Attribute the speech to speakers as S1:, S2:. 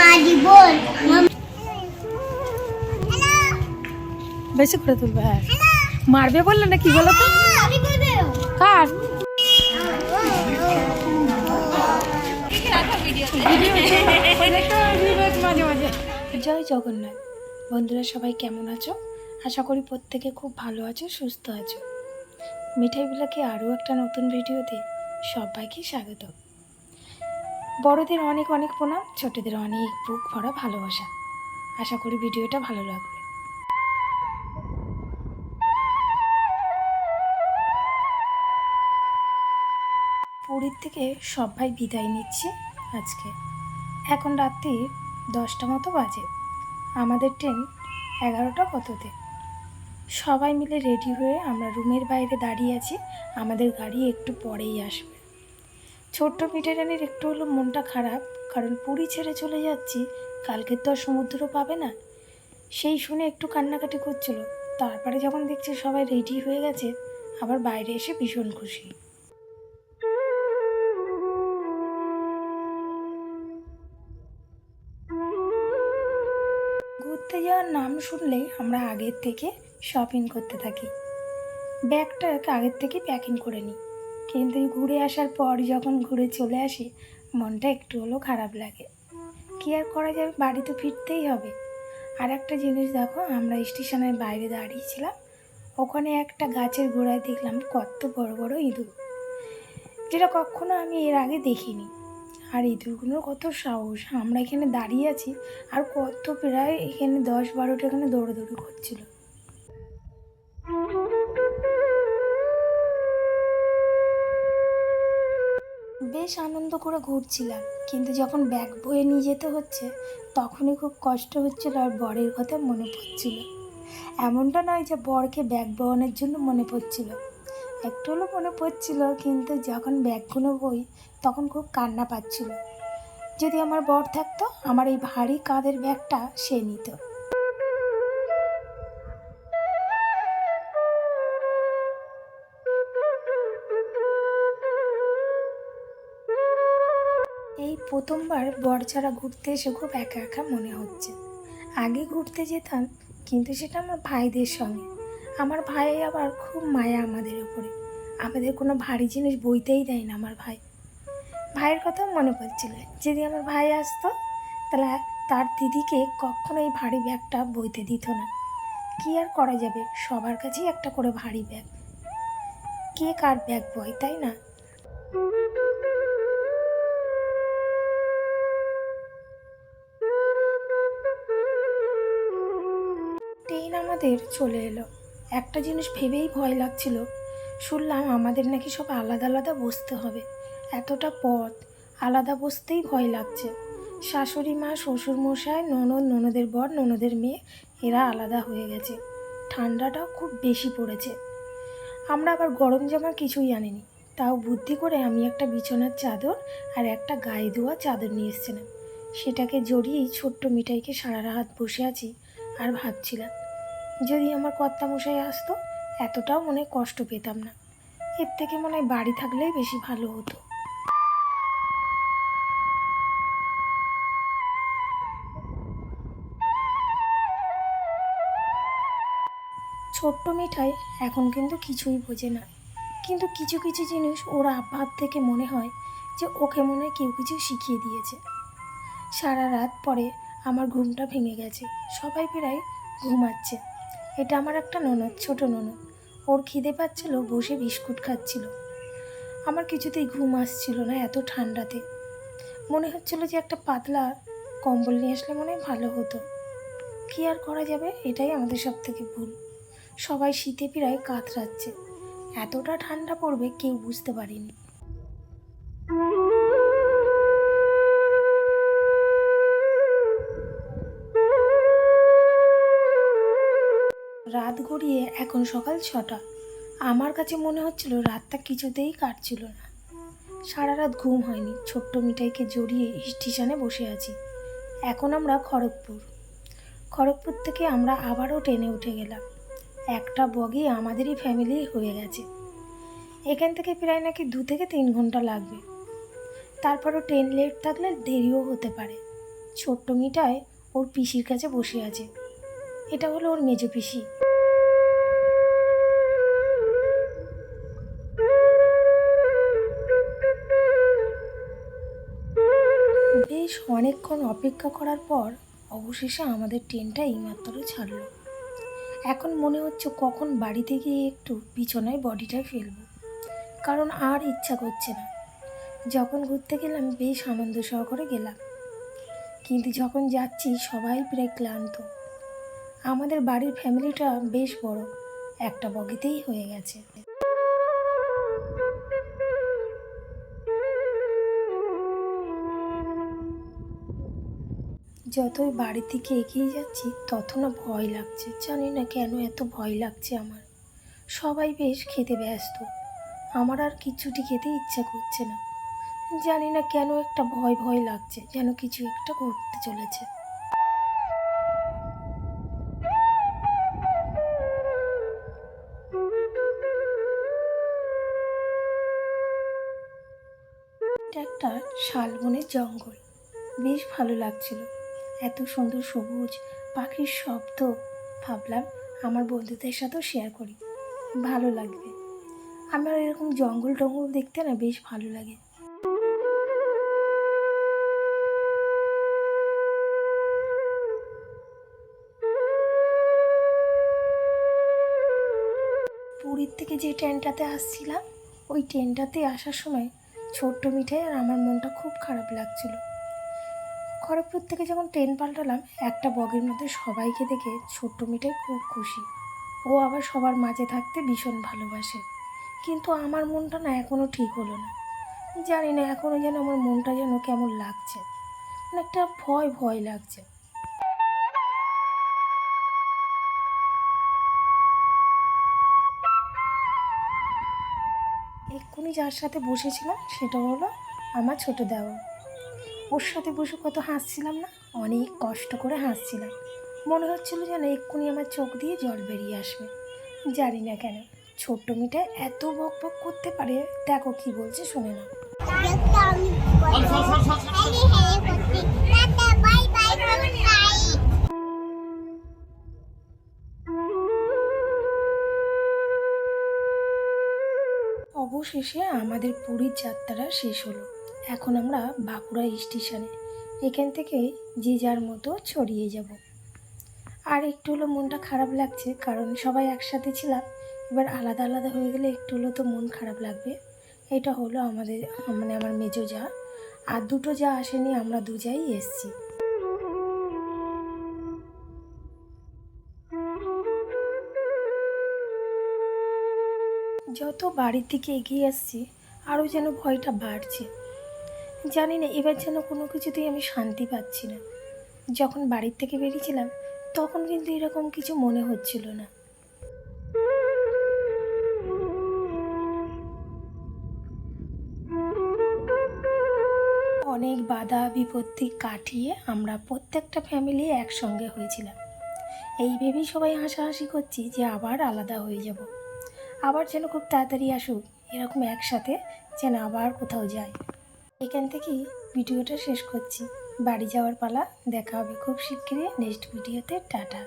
S1: মাদি বল
S2: বেশি করে তুলবে হ্যাঁ। মারবে বললে না কি বলো তো? কার মাঝে মাঝে জয় জগন্নাথ। বন্ধুরা সবাই কেমন আছো? আশা করি প্রত্যেকে খুব ভালো আছো সুস্থ আছো। মিঠাই বিলাকে আরও একটা নতুন ভিডিওতে সবাইকে স্বাগত। বড়দের অনেক অনেক প্রণাম, ছোটদের অনেক বুক ভরা ভালোবাসা। আশা করি ভিডিওটা ভালো লাগবে। পুরীর থেকে সবাই বিদায় নিচ্ছে আজকে। এখন রাত্রি দশটা মতো বাজে। আমাদের ট্রেন এগারোটা কততে? সবাই মিলে রেডি হয়ে আমরা রুমের বাইরে দাঁড়িয়ে আছি। আমাদের গাড়ি একটু পরেই আসবে। ছোট্ট পিঠেরানির একটু হলো মনটা খারাপ, কারণ পুরী ছেড়ে চলে যাচ্ছি, কালকে তো আর সমুদ্র পাবে না। সেই শুনে একটু কান্নাকাটি করছিল। তারপরে যখন দেখছি সবাই রেডি হয়ে গেছে, আবার বাইরে এসে ভীষণ খুশি। ঘুরতে যাওয়ার নাম শুনলেই আমরা আগের থেকে শপিং করতে থাকি। ব্যাগটা আগের থেকে প্যাকিং করে নিই। কিন্তু ঘুরে আসার পর যখন ঘুরে চলে আসি, মনটা একটু হলেও খারাপ লাগে। কী আর করা যাবে? বাড়ি তো ফিরতেই হবে। আর একটা জিনিস দেখো, আমরা স্টেশনের বাইরে দাঁড়িয়েছিলাম ওখানে একটা গাছের গোড়ায় দেখলাম কত বড় বড় ইঁদুর। যেটা কখনো আমি এর আগে দেখিনি। আর ইঁদুরগুলোর কত সাহস! আমরা এখানে দাঁড়িয়ে আছি আর কত প্রায় এখানে দশ বারোটা এখানে দৌড়াদৌড়ি করছিল। বেশ আনন্দ করে ঘুরছিলাম। কিন্তু যখন ব্যাগ বয়ে নিয়ে যেতে হচ্ছে, তখনই খুব কষ্ট হচ্ছিল আর বরের কথা মনে পড়ছিল। এমনটা নয় যে বরকে ব্যাগ বহনের জন্য মনে পড়ছিল। একটু হলেও মনে পড়ছিল, কিন্তু যখন ব্যাগগুলো বই, তখন খুব কান্না পাচ্ছিল। যদি আমার বর থাকতো, আমার এই ভারী কাঁধের ব্যাগটা সে নিত। প্রথমবার বর ছাড়া ঘুরতে এসে খুব একা একা মনে হচ্ছে। আগে ঘুরতে যেতাম, কিন্তু সেটা আমার ভাইদের সঙ্গে। আমার ভাই আবার খুব মায়া আমাদের উপরে। আমাদের কোনো ভারী জিনিস বইতেই দেয় না আমার ভাই। ভাইয়ের কথাও মনে পড়ছিল, যদি আমার ভাই আসতো, তাহলে তার দিদিকে কখনো এই ভারী ব্যাগটা বইতে দিত না। কী আর করা যাবে? সবার কাছেই একটা করে ভারী ব্যাগ। কে কার ব্যাগ বয়, তাই না? আমাদের চলে এলো। একটা জিনিস ভেবেই ভয় লাগছিল। শুনলাম আমাদের নাকি সব আলাদা আলাদা বসতে হবে। এতটা পথ, আলাদা বসতেই ভয় লাগছে। শাশুড়ি মা, শ্বশুর মশাই, ননদ, ননদের বর, ননদের মেয়ে, এরা আলাদা হয়ে গেছে। ঠান্ডাটাও খুব বেশি পড়েছে। আমরা আবার গরম জামা কিছুই আনিনি। তাও বুদ্ধি করে আমি একটা বিছানার চাদর আর একটা গায়ে ধোয়া চাদর নিয়ে এসেছিলাম। সেটাকে জড়িয়েই ছোট্ট মিঠাইকে সারা রাত বসে আছি আর ভাবছিলাম যদি আমার কর্তামশাই আসতো, এতটাও মনে কষ্ট পেতাম না। এর থেকে মনে হয় বাড়ি থাকলেই বেশি ভালো হতো। ছোট্ট মিঠাই এখন কিন্তু কিছুই বোঝে না। কিন্তু কিছু কিছু জিনিস ওর আভাব থেকে মনে হয় যে ওকে মনে কেউ কিছু শিখিয়ে দিয়েছে। সারা রাত পরে আমার ঘুমটা ভেঙে গেছে। সবাই প্রায় ঘুমাচ্ছে। এটা আমার একটা ননদ, ছোট ননদ। ওর খিদে পাচ্ছিল, বসে বিস্কুট খাচ্ছিল। আমার কিছুতেই ঘুম আসছিল না এত ঠান্ডাতে। মনে হচ্ছিল যে একটা পাতলা কম্বল নিয়ে আসলে মনে হয় ভালো হতো। কী আর করা যাবে? এটাই আমাদের সব থেকে ভুল। সবাই শীতে প্রায় কাতরাচ্ছে। এতটা ঠান্ডা পড়বে কেউ বুঝতে পারিনি। রাত গড়িয়ে এখন সকাল ছটা। আমার কাছে মনে হচ্ছিল রাতটা কিছুতেই কাটছিল না। সারা রাত ঘুম হয়নি, ছোট্ট মিঠাইকে জড়িয়ে স্টেশনে বসে আছি। এখন আমরা খড়গপুর। খড়গপুর থেকে আমরা আবারও ট্রেনে উঠে গেলাম। একটা বগি আমাদেরই ফ্যামিলি হয়ে গেছে। এখান থেকে প্রায় নাকি দু থেকে তিন ঘণ্টা লাগবে। তারপরও ট্রেন লেট থাকলে দেরিও হতে পারে। ছোট্ট মিঠায় ওর পিসির কাছে বসে আছে। এটা হলো ওর মেজো পিসি। বেশ অনেকক্ষণ অপেক্ষা করার পর অবশেষে আমাদের ট্রেনটা এইমাত্র ছাড়লো। এখন মনে হচ্ছে কখন বাড়িতে গিয়ে একটু বিছানায় বডিটা ফেলব। কারণ আর ইচ্ছা করছে না। যখন ঘুরতে গেলাম, বেশ আনন্দ সহকারে গেলাম। কিন্তু যখন যাচ্ছি, সবাই প্রায় ক্লান্ত। আমাদের বাড়ির ফ্যামিলিটা বেশ বড়। একটা বগিতেই হয়ে গেছে। যতই বাড়ি থেকে এগিয়ে যাচ্ছি, তত না ভয় লাগছে। জানি না কেন এত ভয় লাগছে আমার। সবাই বেশ খেতে ব্যস্ত। আমার আর কিছুটি খেতে ইচ্ছা করছে না। জানি না কেন একটা ভয় ভয় লাগছে, যেন কিছু একটা ঘটতে চলেছে। শালবনের জঙ্গল। বেশ ভালো লাগছিল। এত সুন্দর সবুজ পাখির শব্দ ভাবলাম আমার বন্ধুদের সাথেও শেয়ার করি। ভালো লাগবে। আমার এরকম জঙ্গল টঙ্গল দেখতে না বেশ ভালো লাগে। পুরীর থেকে যে ট্রেনটাতে আসছিলাম, ওই ট্রেনটাতে আসার সময় ছোট্ট মিঠাই আর আমার মনটা খুব খারাপ লাগছিল। খড়গপুর থেকে যখন ট্রেন পাল্টালাম, একটা বগের মধ্যে সবাইকে দেখে ছোট্ট মিঠাই খুব খুশি। ও আবার সবার মাঝে থাকতে ভীষণ ভালোবাসে। কিন্তু আমার মনটা না এখনও ঠিক হলো না। জানি না এখনও যেন আমার মনটা যেন কেমন লাগছে। মানে একটা ভয় ভয় লাগছে। এক্ষুনি যার সাথে বসেছিলাম সেটা হলো আমার ছোটো দেওয়া। ওর সাথে বসে কত হাসছিলাম না? অনেক কষ্ট করে হাসছিলাম। মনে হচ্ছিল যেন এক্ষুনি আমার চোখ দিয়ে জল বেরিয়ে আসবে। জানি না কেন, ছোট্ট মিটা এত বক বক করতে পারে, দেখো কি বলছে, শুনে না। অবশেষে আমাদের পুরীর যাত্রা শেষ হলো। এখন আমরা বাঁকুড়া স্টেশনে। এখান থেকে যে যার মতো ছড়িয়ে যাব। আর একটু হলো মনটা খারাপ লাগছে, কারণ সবাই একসাথে ছিলাম। এবার আলাদা আলাদা হয়ে গেলে একটু হলো তো মন খারাপ লাগবে। এটা হলো আমাদের মানে আমার মেজো যা। আর দুটো যা আসেনি, আমরা দু যাই এসছি। যত বাড়ির দিকে এগিয়ে আসছি, আরও যেন ভয়টা বাড়ছে। জানি না, এবার যেন কোনো কিছুতেই আমি শান্তি পাচ্ছি না। যখন বাড়ির থেকে বেরিয়েছিলাম, তখন কিন্তু এরকম কিছু মনে হচ্ছিল না। অনেক বাধা বিপত্তি কাটিয়ে আমরা প্রত্যেকটা ফ্যামিলি একসঙ্গে হয়েছিলাম। এই ভেবেই সবাই হাসাহাসি করছি যে আবার আলাদা হয়ে যাব। আবার যেন খুব তাড়াতাড়ি আসুক, এরকম একসাথে যেন আবার কোথাও যায়। এখান থেকেই ভিডিওটা শেষ করছি। বাড়ি যাওয়ার পালা, দেখা হবে খুব শিগগিরই নেক্সট ভিডিওতে, টাটা।